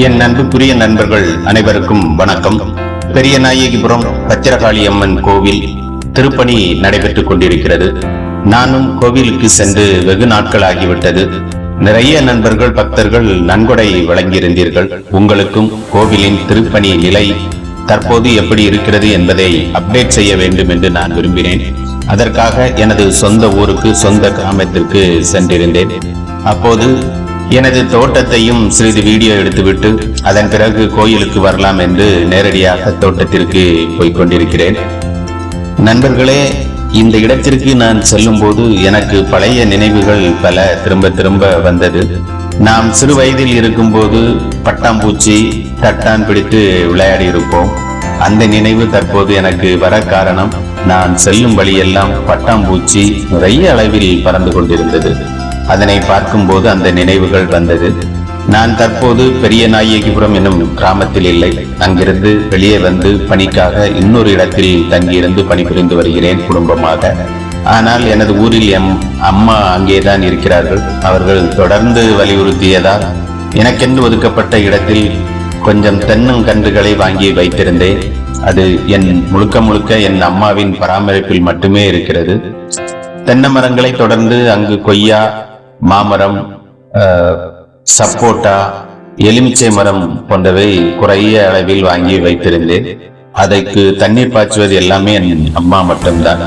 என் அன்புக்குரிய நண்பர்கள் அனைவருக்கும் வணக்கம். பெரிய நாயகிபுரம் பத்திரகாளி அம்மன் கோவில் திருப்பணி நடைபெற்றுக் கொண்டிருக்கிறது. நானும் கோவிலுக்கு சென்று வெகு நாட்கள் ஆகிவிட்டது நிறைய நண்பர்கள் பக்தர்கள் நன்கொடை வழங்கியிருந்தீர்கள். உங்களுக்கும் கோவிலின் திருப்பணி நிலை தற்போது எப்படி இருக்கிறது என்பதை அப்டேட் செய்ய வேண்டும் என்று நான் விரும்பினேன். அதற்காக எனது சொந்த ஊருக்கு சொந்த கிராமத்திற்கு சென்றிருந்தேன். அப்போது எனது தோட்டத்தையும் சிறிது வீடியோ எடுத்துவிட்டு அதன் பிறகு கோயிலுக்கு வரலாம் என்று நேரடியாக தோட்டத்திற்கு போய்க் கொண்டிருக்கிறேன். நண்பர்களே இந்த இடத்திற்கு நான் செல்லும்போது எனக்கு பழைய நினைவுகள் பல திரும்ப திரும்ப வந்தது. நாம் சிறு வயதில் இருக்கும்போது பட்டாம்பூச்சி தட்டான் பிடித்து விளையாடி இருப்போம். அந்த நினைவு தற்போது எனக்கு வர காரணம் நான் செல்லும் வழியெல்லாம் பட்டாம்பூச்சி நிறைய அளவில் பறந்து கொண்டிருந்தது. அதனை பார்க்கும்போது அந்த நினைவுகள் வந்தது. நான் தற்போது பெரிய நாயகிபுரம் என்னும் கிராமத்தில் இல்லை. அங்கிருந்து வெளியே வந்து பணிக்காக இன்னொரு இடத்தில் தங்கியிருந்து பணிபுரிந்து வருகிறேன் குடும்பமாக. ஆனால் எனது ஊரில் எம் அம்மா அங்கேதான் இருக்கிறார்கள். அவர்கள் தொடர்ந்து வலியுறுத்தியதால் எனக்கென்று ஒதுக்கப்பட்ட இடத்தில் கொஞ்சம் தென்னங்கன்றுகளை வாங்கி வைத்திருந்தேன். அது என் முழுக்க முழுக்க என் அம்மாவின் பராமரிப்பில் மட்டுமே இருக்கிறது. தென்னை மரங்களை தொடர்ந்து அங்கு கொய்யா மாமரம் சப்போட்டா எலுமிச்சை மரம் போன்றவை குறைய அளவில் வாங்கி வைத்திருந்தேன். அதற்கு தண்ணீர் பாய்ச்சுவது எல்லாமே என் அம்மா மட்டும்தான்.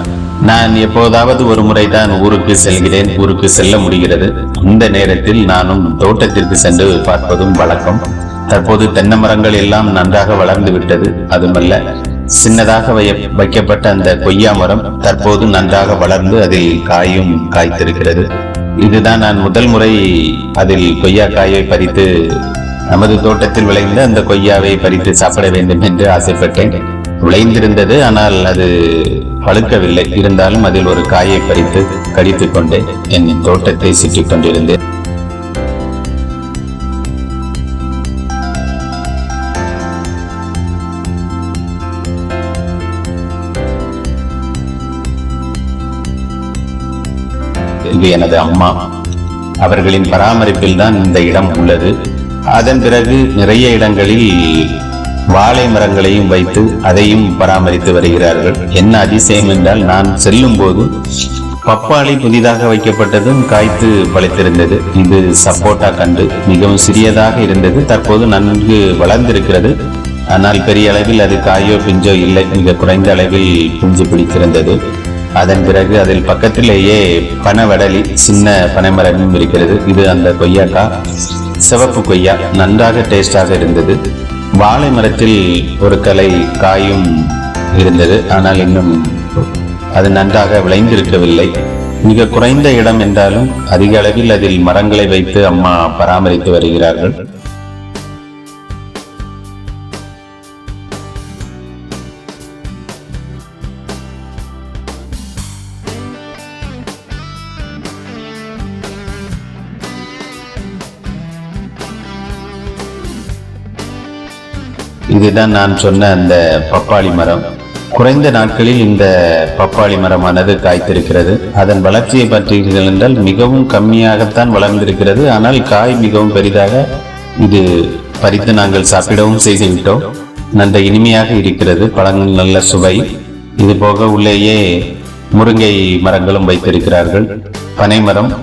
நான் எப்போதாவது ஒரு முறை தான் ஊருக்கு செல்கிறேன். ஊருக்கு செல்ல முடிகிறது. இந்த நேரத்தில் நானும் தோட்டத்திற்கு சென்று பார்ப்பதும் வழக்கம். தற்போது தென்னை மரங்கள் எல்லாம் நன்றாக வளர்ந்து விட்டது. அதுமல்ல சின்னதாக வை- வைக்கப்பட்ட அந்த கொய்யா மரம் தற்போது நன்றாக வளர்ந்து அதில் காயும் காய்த்திருக்கிறது. இதுதான் நான் முதல் முறை அதில் கொய்யா காயை பறித்து நமது தோட்டத்தில் விளைந்த அந்த கொய்யாவை பறித்து சாப்பிட வேண்டும் என்று ஆசைப்பட்டேன். விளைந்திருந்தது ஆனால் அது பழுக்கவில்லை. இருந்தாலும் அதில் ஒரு காயை பறித்து கடித்து கொண்டே என் தோட்டத்தை சுற்றி கொண்டிருந்தேன் இது எனது அம்மா. அவர்களின் பராமரிப்பில் தான் இந்த இடம் உள்ளது. அதன் பிறகு நிறைய இடங்களில் வாழை மரங்களையும் வைத்து அதையும் பராமரித்து வருகிறார்கள். என்ன அதிசயம் என்றால் நான் செல்லும் போது பப்பாளி புதிதாக வைக்கப்பட்டதும் காய்த்து பழைத்திருந்தது. இது சப்போட்டா கண்டு மிகவும் சிறியதாக இருந்தது. தற்போது நன்கு வளர்ந்திருக்கிறது. ஆனால் பெரிய அளவில் அது காயோ பிஞ்சோ இல்லை. மிக குறைந்த அளவில் பிஞ்சு பிடித்திருந்தது. அதன் பிறகு அதில் பக்கத்திலேயே பனவடலி சின்ன பனைமரமும் இருக்கிறது. இது அந்த கொய்யாக்கா. சிவப்பு கொய்யா நன்றாக டேஸ்டாக இருந்தது. வாழை மரத்தில் ஒரு கலை காயும் இருந்தது. ஆனால் இன்னும் அது நன்றாக விளைந்திருக்கவில்லை. மிக குறைந்த இடம் என்றாலும் அதிக அளவில் அதில் மரங்களை வைத்து அம்மா பராமரித்து வருகிறார்கள். இதுதான் நான் சொன்ன அந்த பப்பாளி மரம். குறைந்த நாட்களில் இந்த பப்பாளி மரமானது காய்த்திருக்கிறது. அதன் வளர்ச்சியை பார்த்தீர்கள் என்றால் மிகவும் கம்மியாகத்தான் வளர்ந்திருக்கிறது. ஆனால் காய் மிகவும் பெரிதாக இது பறித்து நாங்கள் சாப்பிடவும் செய்துவிட்டோம். நல்ல இனிமையாக இருக்கிறது. பழங்கள் நல்ல சுவை. இது போக உள்ளேயே முருங்கை மரங்களும் வைத்திருக்கிறார்கள். பனைமரம்.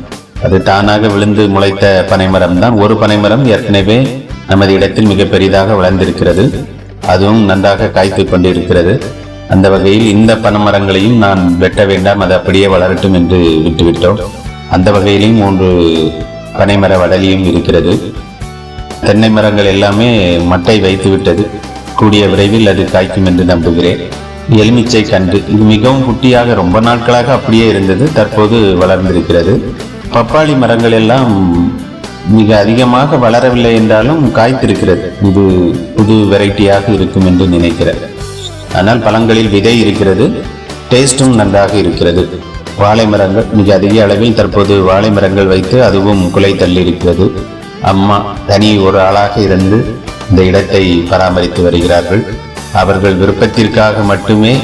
அது தானாக விழுந்து முளைத்த பனைமரம் தான் ஒரு பனைமரம் ஏற்கனவே நமது இடத்தில் மிக பெரிதாக வளர்ந்திருக்கிறது. அதுவும் நன்றாக காய்த்து கொண்டிருக்கிறது. அந்த வகையில் இந்த பனைமரங்களையும் நான் வெட்ட வேண்டாம். அது அப்படியே வளரட்டும் என்று விட்டுவிட்டோம். அந்த வகையிலும் மூன்று பனைமர வடலியும் இருக்கிறது. தென்னை மரங்கள் எல்லாமே மட்டை வைத்து விட்டது. கூடிய விரைவில் அது காய்க்கும் என்று நம்புகிறேன். எலுமிச்சை கன்று இது மிகவும் குட்டியாக ரொம்ப நாட்களாக அப்படியே இருந்தது. தற்போது வளர்ந்திருக்கிறது. பப்பாளி மரங்கள் எல்லாம் மிக அதிகமாக வளரவில்லை என்றாலும் காய்த்திருக்கிறது. இது புது வெரைட்டியாக இருக்கும் என்று நினைக்கிறேன். ஆனால் பழங்களில் விதை இருக்கிறது டேஸ்டும் நன்றாக இருக்கிறது. வாழை மரங்கள் மிக அதிக அளவில் தற்போது வாழை மரங்கள் வைத்து அதுவும் குலை தள்ளி இருக்கிறது அம்மா தனி ஒரு ஆளாக இருந்து இந்த இடத்தை பராமரித்து வருகிறார்கள். அவர்கள் விருப்பத்திற்காக மட்டுமே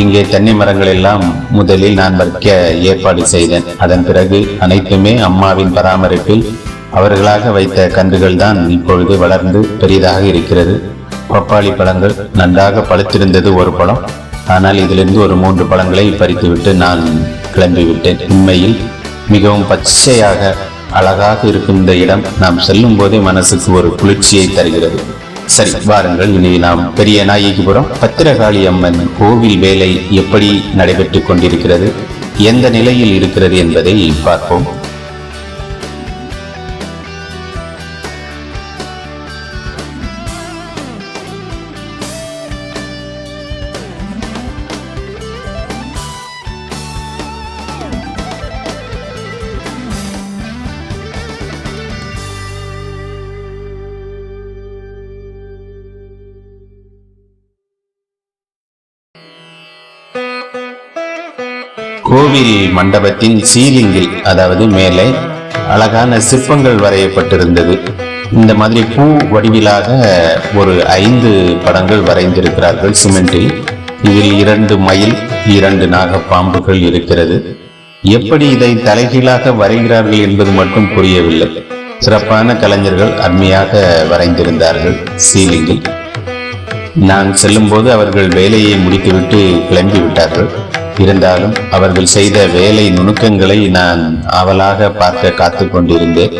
இங்கே தென்னை மரங்கள் எல்லாம் முதலில் நான் வைக்க ஏற்பாடு செய்தேன். அதன் பிறகு அனைத்துமே அம்மாவின் பராமரிப்பில் அவர்களாக வைத்த கன்றுகள் தான் இப்பொழுது வளர்ந்து பெரிதாக இருக்கிறது. பப்பாளி பழங்கள் நன்றாக பழுத்திருந்தது ஒரு பழம். ஆனால் இதிலிருந்து ஒரு மூன்று பழங்களை பறித்துவிட்டு நான் கிளம்பிவிட்டேன். உண்மையில் மிகவும் பச்சையாக அழகாக இருக்கும் இந்த இடம் நாம் செல்லும் போதே மனசுக்கு ஒரு குளிர்ச்சியை தருகிறது. சரி வாருங்கள் இனி நாம் பெரிய நாயகிபுரம் பத்திரகாளி அம்மன் கோவில் வேலை எப்படி நடைபெற்றுக் கொண்டிருக்கிறது? எந்த நிலையில் இருக்கிறது என்பதை பார்ப்போம். கோவில் மண்டபத்தின் சீலிங்கில் அதாவது மேலே அழகான சிற்பங்கள் வரையப்பட்டிருந்தது. இந்த மாதிரி பூ வடிவிலாக ஒரு ஐந்து படங்கள் வரைந்திருக்கிறார்கள் சிமெண்டில். இதில் இரண்டு மயில் இரண்டு நாகப்பாம்புகள் இருக்கிறது. எப்படி இதை தலைகீழாக வரைகிறார்கள் என்பது மட்டும் புரியவில்லை. சிறப்பான கலைஞர்கள் அருமையாக வரைந்திருந்தார்கள் சீலிங்கில். நான் செல்லும்போது அவர்கள் வேலையை முடித்துவிட்டு கிளம்பி விட்டார்கள் இருந்தாலும் அவர்கள் செய்த வேலை நுணுக்கங்களை நான் ஆவலாக பார்க்க காத்து கொண்டிருந்தேன்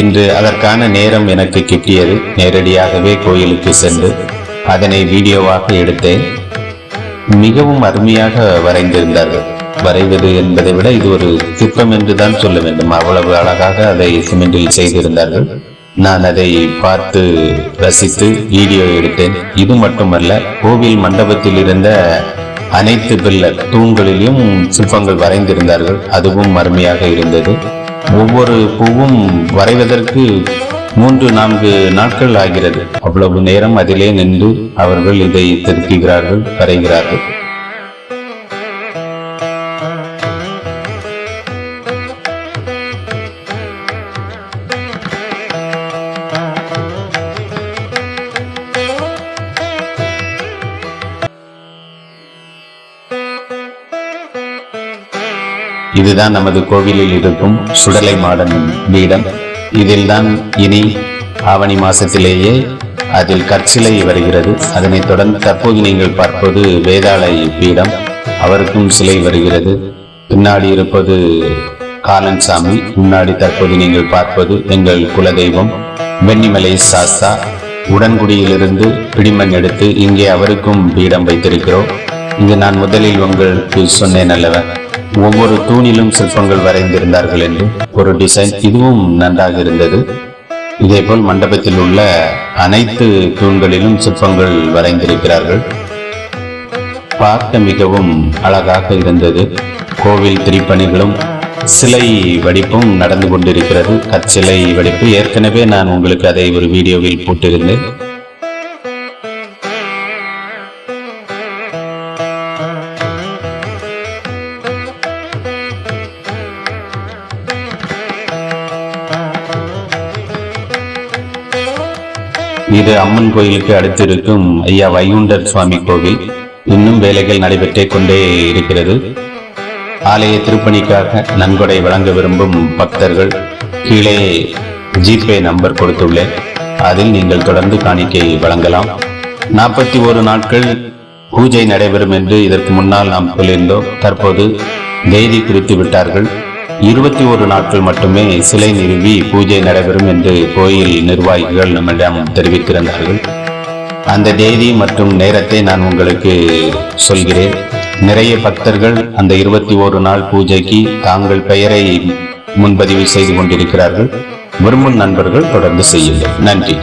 இன்று அதற்கான நேரம் எனக்கு கிட்டியது. நேரடியாகவே கோயிலுக்கு சென்று அதனை வீடியோவாக எடுத்தேன். மிகவும் அருமையாக வரைந்திருந்தார்கள். வரைவது என்பதை விட இது ஒரு சிற்பம் என்றுதான் சொல்ல வேண்டும். அவ்வளவு அழகாக அதை சிமெண்டில் செய்திருந்தார்கள். நான் அதை பார்த்து ரசித்து வீடியோ எடுத்தேன். இது மட்டுமல்ல கோவில் மண்டபத்தில் இருந்த அனைத்து பில்லர் தூண்களிலும் சிற்பங்கள் வரைந்திருந்தார்கள். அதுவும் அருமையாக இருந்தது. ஒவ்வொரு பூவும் வரைவதற்கு மூன்று நான்கு நாட்கள் ஆகிறது. அவ்வளவு நேரம் அதிலே நின்று அவர்கள் இதை திருத்துகிறார்கள் வரைகிறார்கள். இதுதான் நமது கோவிலில் இருக்கும் சுடலை மாடன் பீடம் இதில்தான் இனி ஆவணி மாசத்திலேயே அதில் கற்சிலை வருகிறது. அதனைத் தொடர்ந்து தற்போது நீங்கள் பார்ப்பது வேதாளை பீடம் அவருக்கும் சிலை வருகிறது. பின்னாடி இருப்பது காலன் சாமி. முன்னாடி தற்போது நீங்கள் பார்ப்பது எங்கள் குலதெய்வம் வெண்ணிமலை சாஸ்தா. உடன்குடியிலிருந்து பிடிமண் எடுத்து இங்கே அவருக்கும் பீடம் வைத்திருக்கிறோம். இங்கு நான் முதலில் உங்களுக்கு சொன்னேன் அல்லவன் ஒவ்வொரு தூணிலும் சிற்பங்கள் வரைந்திருந்தார்கள் என்று ஒரு டிசைன் இதுவும் நன்றாக இருந்தது. இதேபோல் மண்டபத்தில் உள்ள அனைத்து தூண்களிலும் சிற்பங்கள் வரைந்திருக்கிறார்கள். பார்க்க மிகவும் அழகாக இருந்தது. கோவில் திரிப்பணிகளும் சிலை வடிப்பும் நடந்து கொண்டிருக்கிறது. கச்சிலை வடிப்பு. ஏற்கனவே நான் உங்களுக்கு அதை ஒரு வீடியோவில் போட்டிருந்தேன். இது அம்மன் கோயிலுக்கு அடுத்து இருக்கும் ஐயா வைகுண்டர் சுவாமி கோவில். இன்னும் வேலைகள் நடைபெற்றே கொண்டே இருக்கிறது. ஆலய திருப்பணிக்காக நன்கொடை வழங்க விரும்பும் பக்தர்கள் கீழே ஜிபே நம்பர் கொடுத்துள்ளேன். அதில் நீங்கள் தொடர்ந்து காணிக்கை வழங்கலாம். நாற்பத்தி ஒரு நாட்கள் பூஜை நடைபெறும் என்று இதற்கு முன்னால் நாம் சொல்லியிருந்தோம். தற்போது தேதி குறித்து விட்டார்கள். இருபத்தி ஒரு நாட்கள் மட்டுமே சிலை நிறுவி பூஜை நடைபெறும் என்று கோயில் நிர்வாகிகள் நம்மிடம் தெரிவித்திருந்தார்கள். அந்த தேதி மற்றும் நேரத்தை நான் உங்களுக்கு சொல்கிறேன். நிறைய பக்தர்கள் அந்த இருபத்தி ஓரு நாள் பூஜைக்கு தாங்கள் பெயரை முன்பதிவு செய்து கொண்டிருக்கிறார்கள். விரும்பும் நண்பர்கள் தொடர்ந்து செய்யுங்கள். நன்றி.